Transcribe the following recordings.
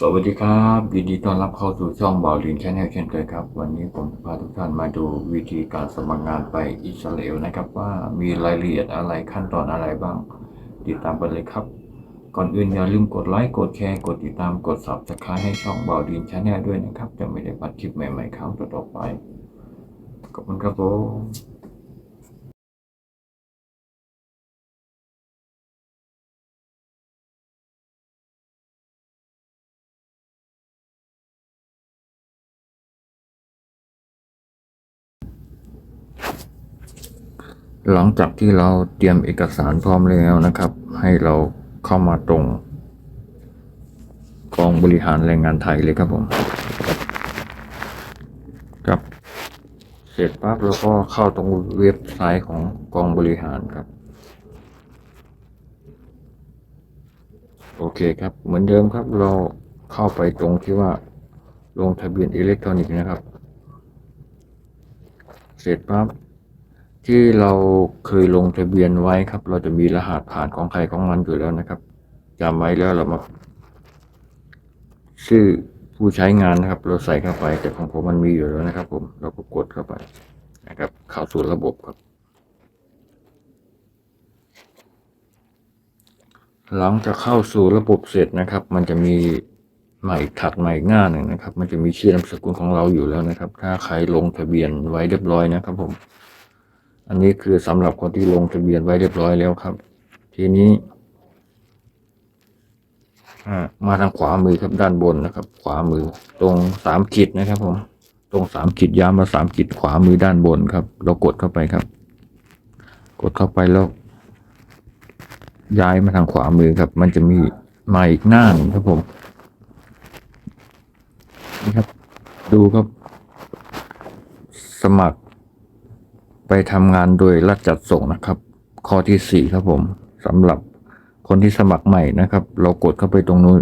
สวัสดีครับยินดีต้อนรับเข้าสู่ช่องบอลลินชาแนลเช่นเคยครับ วันนี้ผมจะพาทุกท่านมาดูวิธีการสมัครงานไปอิสราเอลนะครับ ว่ามีรายละเอียดอะไรขั้นตอนอะไรบ้าง ติดตามไปเลยครับ ก่อนอื่นอย่าลืมกดไลค์กดแชร์กดติดตามกด subscribe ให้ช่องบอลลินชาแนลด้วยนะครับ จะไม่ได้พลาดคลิปใหม่ๆครั้งต่อๆไปขอบคุณครับผม หลังจากที่เราเตรียมเอกสารพร้อมแล้วนะครับ ให้เราเข้ามาตรงกองบริหารแรงงานไทยเลยครับผมครับเสร็จปั๊บแล้วก็เข้าตรงเว็บไซต์ของกองบริหารครับ โอเคครับ เหมือนเดิมครับเราเข้าไปตรงที่ว่าลงทะเบียนอิเล็กทรอนิกส์นะครับ เสร็จปั๊บ ที่เราเคยลงทะเบียนไว้ครับ เราจะมีรหัสผ่านของใครของมันอยู่แล้วนะครับจำไว้แล้วเรามา ชื่อผู้ใช้งานนะครับ เราใส่เข้าไป แต่ของผมมันมีอยู่แล้วนะครับ ผมเราก็กดเข้าไปนะครับ เข้าสู่ระบบครับ หลังจากเข้าสู่ระบบเสร็จนะครับ มันจะมีใหม่ถัดใหม่หน้าหนึ่งนะครับ มันจะมีชื่อนามสกุลของเราอยู่แล้วนะครับ ถ้าใครลงทะเบียนไว้เรียบร้อยนะครับ ผม อันนี้คือสำหรับคนที่ลงทะเบียนไว้เรียบร้อยแล้วครับ ทีนี้มาทางขวามือครับด้านบนนะครับ ขวามือ ตรงสามขีดนะครับผมตรงสามขีดย้ำมาสามขีดขวามือด้านบนครับ เรากดเข้าไปครับ กดเข้าไปแล้วย้ายมาทางขวามือครับ มันจะมีมาอีกหน้าหนึ่งครับผมนี่ครับ ดูครับ สมัคร ทำงานโดยรัฐจัดส่งนะครับ ข้อที่สี่ครับผมสำหรับคนที่สมัครใหม่นะครับ เรากดเข้าไปตรงนู้น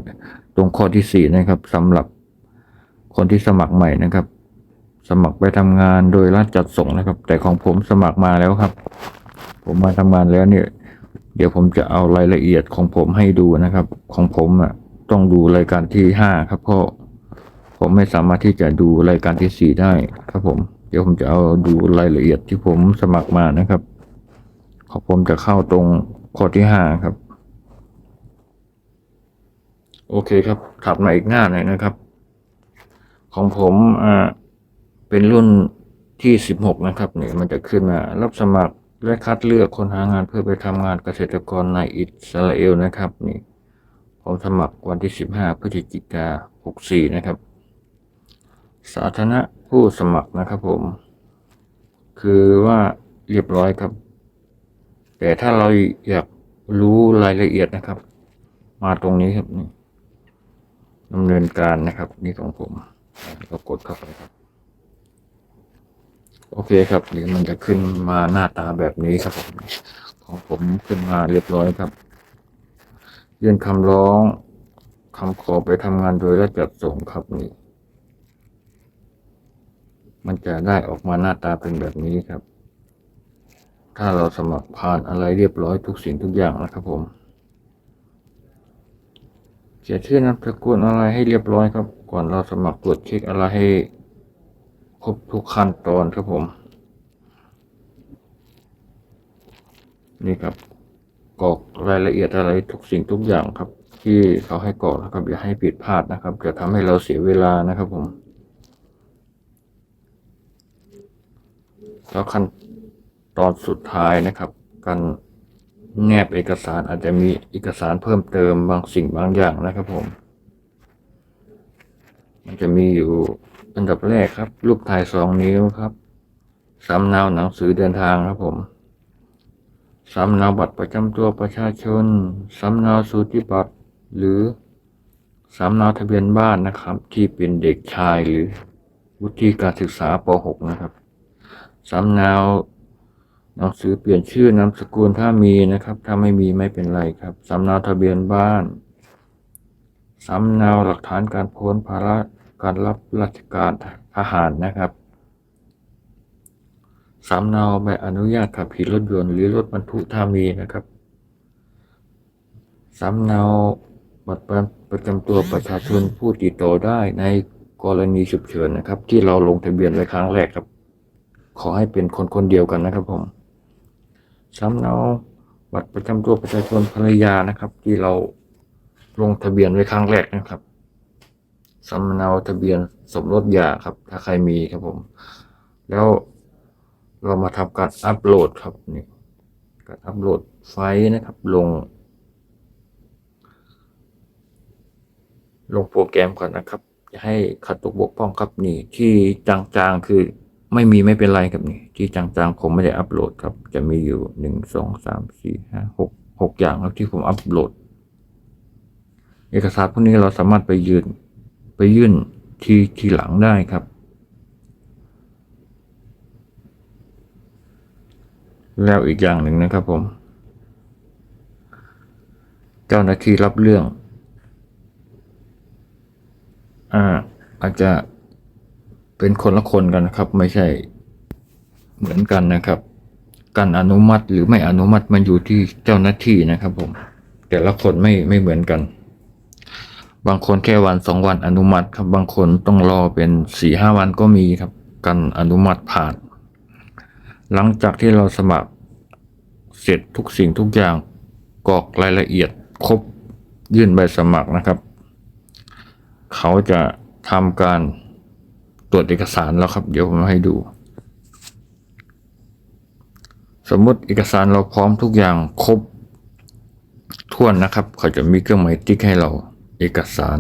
ตรงข้อที่สี่นะครับสำหรับคนที่สมัครใหม่นะครับ สมัครไปทำงานโดยรัฐจัดส่งนะครับ แต่ของผมสมัครมาแล้วครับ ผมมาทำงานแล้วเนี่ยเดี๋ยวผมจะเอารายละเอียดของผมให้ดูนะครับ ของผมอะต้องดูรายการที่ห้าครับเพราะผมไม่สามารถที่จะดูรายการที่สี่ได้ครับผม เดี๋ยวผมจะเอาดูรายละเอียดที่ผมสมัครมานะครับ ของผมจะเข้าตรงข้อที่ห้าครับ โอเคครับ ถัดมาอีกหน้าหน่อยนะครับ ของผมอ่าเป็นรุ่นที่สิบหกนะครับเนี่ยมันจะขึ้นมารับสมัครและคัดเลือกคนหางานเพื่อไปทำงานเกษตรกรในอิสราเอลนะครับนี่ผมสมัครวันที่สิบห้าพฤศจิกาหกสี่นะครับ สาธารณะ ผู้สมัครนะครับผม คือว่าเรียบร้อยครับ แต่ถ้าเราอยากรู้รายละเอียดนะครับ มาตรงนี้ครับนี่ดำเนินการนะครับ นี่ของผมเรากดเข้าไปครับ โอเคครับเดี๋ยวมันจะขึ้นมาหน้าตาแบบนี้ครับผมของผมขึ้นมาเรียบร้อยครับ ยื่นคำร้องคำขอไปทำงานโดยรัฐจัดส่งครับนี่ มันจะได้ออกมาหน้าตาเป็นแบบนี้ครับ ถ้าเราสมัครผ่านอะไรเรียบร้อยทุกสิ่งทุกอย่างนะครับผมเขียนชื่อนามสกุลอะไรให้เรียบร้อยครับ ก่อนเราสมัครตรวจเช็คอะไรให้ครบทุกขั้นตอนครับผม นี่ครับกรอกรายละเอียดอะไรทุกสิ่งทุกอย่างครับ ที่เขาให้กรอกนะครับอย่าให้ผิดพลาดนะครับจะทำให้เราเสียเวลานะครับผม แล้วขั้นตอนสุดท้ายนะครับ การแนบเอกสารอาจจะมีเอกสารเพิ่มเติมบางสิ่งบางอย่างนะครับผม มันจะมีอยู่อันดับแรกครับ รูปถ่ายสองนิ้วครับสำเนาหนังสือเดินทางครับผมสำเนาบัตรประจำตัวประชาชนสำเนาสูติบัตร หรือสำเนาทะเบียนบ้านนะครับ ที่เป็นเด็กชายหรือวุฒิการศึกษาป .6 นะครับ สำเนาหนังสือเปลี่ยนชื่อนามสกุลถ้ามีนะครับ ถ้าไม่มีไม่เป็นไรครับสำเนาทะเบียนบ้านสำเนาหลักฐานการพ้นภาระการรับราชการทหารนะครับสำเนาใบอนุญาตขับขี่รถยนต์หรือรถบรรทุกถ้ามีนะครับสำเนาบัตรประจำตัวประชาชนผู้ติดต่อได้ในกรณีฉุกเฉินนะครับ ที่เราลงทะเบียนไว้ครั้งแรกครับ ขอให้เป็นคนคนเดียวกันนะครับผมสำเนาบัตรประจำตัวประชาชนภรรยานะครับ ที่เราลงทะเบียนไว้ครั้งแรกนะครับสำเนาทะเบียนสมรสหย่าครับ ถ้าใครมีครับผม แล้วเรามาทำการอัปโหลดครับนี่การอัปโหลดไฟล์นะครับ ลง ลงโปรแกรมก่อนนะครับอย่าให้ขัดตกบกพร่องครับนี่ที่จางๆคือ ไม่มีไม่เป็นไรครับนี่ที่จางๆผมไม่ได้อัปโหลดครับ จะมีอยู่หนึ่งสองสามสี่ห้าหกหกอย่างครับที่ผมอัปโหลด เอกสารพวกนี้เราสามารถไปยืนไปยื่นทีทีหลังได้ครับ แล้วอีกอย่างหนึ่งนะครับผม เจ้าหน้าที่รับเรื่อง อ่าอาจจะ เป็นคนละคนกันนะครับ ไม่ใช่เหมือนกันนะครับ การอนุมัติหรือไม่อนุมัติมันอยู่ที่เจ้าหน้าที่นะครับผมแต่ละคนไม่ไม่เหมือนกัน บางคนแค่วันสองวันอนุมัติครับ บางคนต้องรอเป็นสี่ห้าวันก็มีครับ การอนุมัติผ่าน หลังจากที่เราสมัครเสร็จทุกสิ่งทุกอย่างกรอกรายละเอียดครบยื่นใบสมัครนะครับ เขาจะทำการ ตรวจเอกสารแล้วครับ เดี๋ยวผมให้ดู สมมติเอกสารเราพร้อมทุกอย่างครบถ้วนนะครับ เขาจะมีเครื่องหมายติ๊กให้เราเอกสาร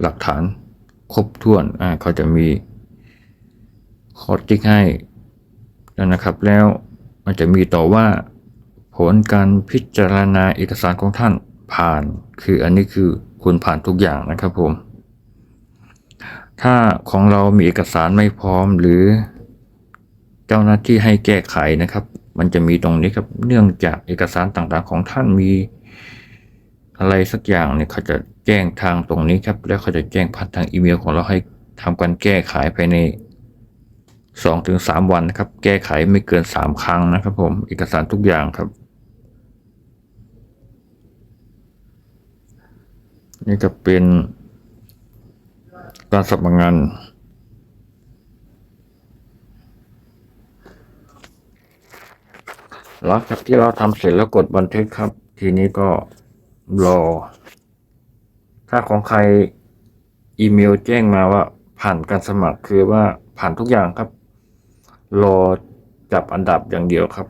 หลักฐาน ครบถ้วนอ่าเขาจะมีคอติ๊กให้แล้วนะครับ แล้วมันจะมีต่อว่า ผลการพิจารณาเอกสารของท่านผ่าน คืออันนี้คือคุณผ่านทุกอย่างนะครับผม ถ้าของเรามีเอกสารไม่พร้อมหรือ เจ้าหน้าที่ให้แก้ไขนะครับ มันจะมีตรงนี้ครับ เนื่องจากเอกสารต่างๆ ของท่านมี อะไรสักอย่างเนี่ยเขาจะแจ้งทางตรงนี้ครับ แล้วเขาจะแจ้งผ่านทางอีเมลของเราให้ทำการแก้ไขภายในสองถึงสามวันนะครับ แก้ไขไม่เกินสามครั้งนะครับ ผม เอกสารทุกอย่างครับนี่จะเป็น การสมัครงานหลังจากที่เราทำเสร็จแล้วกดบันทึกครับ ทีนี้ก็รอ ถ้าของใครอีเมลแจ้งมาว่า ผ่านการสมัครคือว่าผ่านทุกอย่างครับ รอจับอันดับอย่างเดียวครับ